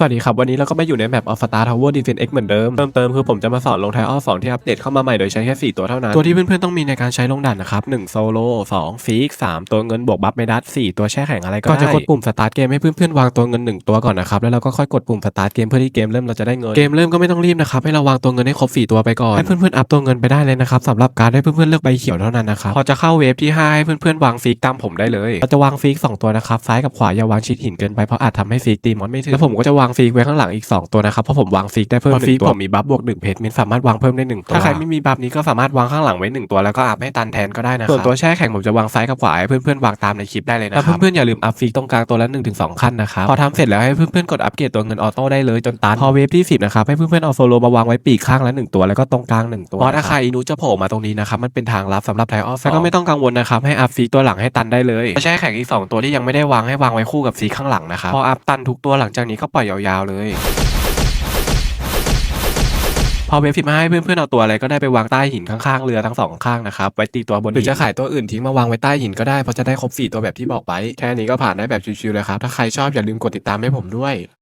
สวัสดีครับ วันนี้เราก็มาอยู่ในแมป of Star Tower Defense X เหมือนเดิมเติมเติมคือผมจะมาสอนลงไทออฟ2ที่อัปเดตเข้ามาใหม่โดยใช้แค่ 4 ตัวเท่านั้น ตัวที่เพื่อนๆ ต้องมีในการใช้ลงด่านนะครับ1โซโล่2ฟีก3ตัวเงินบวกบัฟเมดัส4ตัวแช่แข็งอะไรก็ได้ ก็จะกดปุ่มสตาร์ทเกมให้เพื่อนๆ วางตัวเงิน 1 ตัวก่อนนะครับ แล้วเราก็ค่อยกดปุ่มสตาร์ทเกมเพื่อที่เกมเริ่มเราจะได้เงิน เกมเริ่มก็ไม่ต้องรีบนะครับให้เราวางตัวเงินให้ครบ4ตัวไปก่อน ให้เพื่อนๆ อัพตัวเงินไปได้เลยนะครับสำหรับการให้เพื่อนๆ เลือกใบเขียวเท่านั้นนะครับ พอจะเข้าเวฟที่ห้าให้เพื่อนๆ วางฟีกตามผมได้เลยเราจะวางฟีกสองตัวนะครับซ้ายกับขวาอย่าวางชิดหินเกินไปเพราะอาจทำให้ฟีกตีมอนไม่ถึงแล้วผมก็จะวางฟีกไว้ข้างหลังอีก 2 ตัวนะครับเพราะผมวางฟีกได้เพิ่มหนึ่งตัวผมมีบัฟบวกหนึ่งเพจมินสามารถวางเพิ่มได้หนึ่งตัวถ้าใครไม่มีบัฟนี้ก็สามารถวางข้างหลังไว้หนึ่งตัวแล้วก็อัพให้ตันแทนก็ได้นะครับส่วนตัวแช่แข็งผมจะวางซ้ายกับขวาให้เพื่อนๆวางตามในคลิปได้เลยนะครับเพื่อนๆอย่าลืมอัพฟีกตรงกลางตัวละ1นถึงสขั้นนะครับพอทำเสร็จแล้วให้เพื่อนๆกดอัปเกรดตัวเงินออโต้ได้เลยจนตันพอเวฟที่10นะครับให้เพื่อนๆเอาโซโลมาวางไว้ปีกข้างละหนึ่งตัวแล้วก็ตรงกลางหนึ่งตัวบอสอาคาอินุจะโผล่มาตรงนี้นะครับมันเป็นทางลับสำหรับไทออฟแล้วก็ไม่ต้องกังวลนะครับให้อัพฟีกตัวหลังให้ตันได้เลยแช่แข็งอีกสองตัวที่ยังไม่ได้วางให้วางไว้คู่กับฟีกข้างหลังนะครับพออัพตันทุกตัวหลังจากนี้ก็ปล่อยยาวๆเลย พอเวฟสิบมาให้เพื่อนๆเอาตัวอะไรก็ได้ไปวางใต้หินข้างๆเรือทั้งสองข้างนะครับไว้ตีตัวบนหรือจะขายตัวอื่นทิ้งมาวางไว้ใต้หินก็ได้เพราะจะได้ครบสี่ตัวแบบที่บอกไปแค่นี้ก็ผ่านได้แบบชิวๆเลยครับถ้าใครชอบอย่าลืมกดติดตามให้ผมด้วย